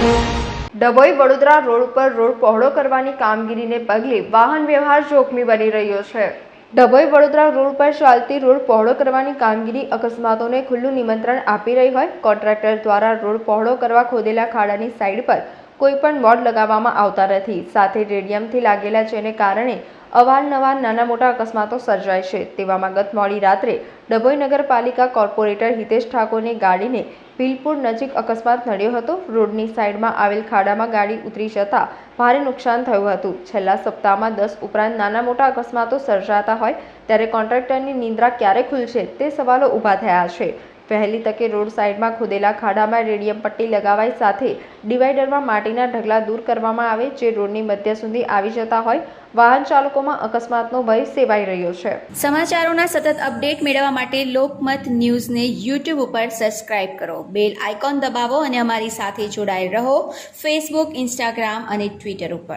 Dabhoi Vadodara road ઉપર road પહોળો કરવાની કામગીરીને પગલે વાહન વ્યવહાર જોખમી બની રહ્યો છે. ડભોઈ વડોદરા રોડ પર ચાલતી રોડ પહોળો કરવાની કામગીરી અકસ્માતોને ખુલ્લું નિમંત્રણ આપી રહી હોય કોન્ટ્રાક્ટર દ્વારા રોડ પહોળો કરવા ખોદેલા ખાડાની સાઈડ પર કોઈ પણ બોર્ડ લગાવવામાં આવતા નથી. સાથે રેડિયમથી લાગેલા જેને કારણે અવારનવાર નાના મોટા અકસ્માતો સર્જાય છે. તેવામાં ગત મોડી રાત્રે ડભોઈ નગરપાલિકા કોર્પોરેટર હિતેશ ઠાકોરની ગાડીને ભીલપુર નજીક અકસ્માત નડ્યો હતો. રોડની સાઈડમાં આવેલ ખાડામાં ગાડી ઉતરી જતાં ભારે નુકસાન થયું હતું. છેલ્લા સપ્તાહમાં દસ ઉપરાંત નાના મોટા અકસ્માતો સર્જાતા હોય, ત્યારે કોન્ટ્રાક્ટરની નિંદ્રા ક્યારે ખુલશે તે સવાલો ઊભા થયા છે. વહેલી તકે રોડ સાઈડમાં ખોદેલા ખાડામાં રેડિયમ પટ્ટી લગાવાઈ સાથે ડિવાઈડરમાં માટીના ઢગલા દૂર કરવામાં આવે જે રોડની મધ્ય સુધી આવી જતા હોય. વાહન ચાલકોમાં અકસ્માતનો ભય સેવાઈ રહ્યો છે. સમાચારોના સતત અપડેટ મેળવવા માટે લોકમત ન્યૂઝને યુટ્યુબ ઉપર સબસ્ક્રાઇબ કરો. બેલ આઇકોન દબાવો અને અમારી સાથે જોડાયેલ રહો. ફેસબુક, ઇન્સ્ટાગ્રામ અને ટ્વિટર ઉપર.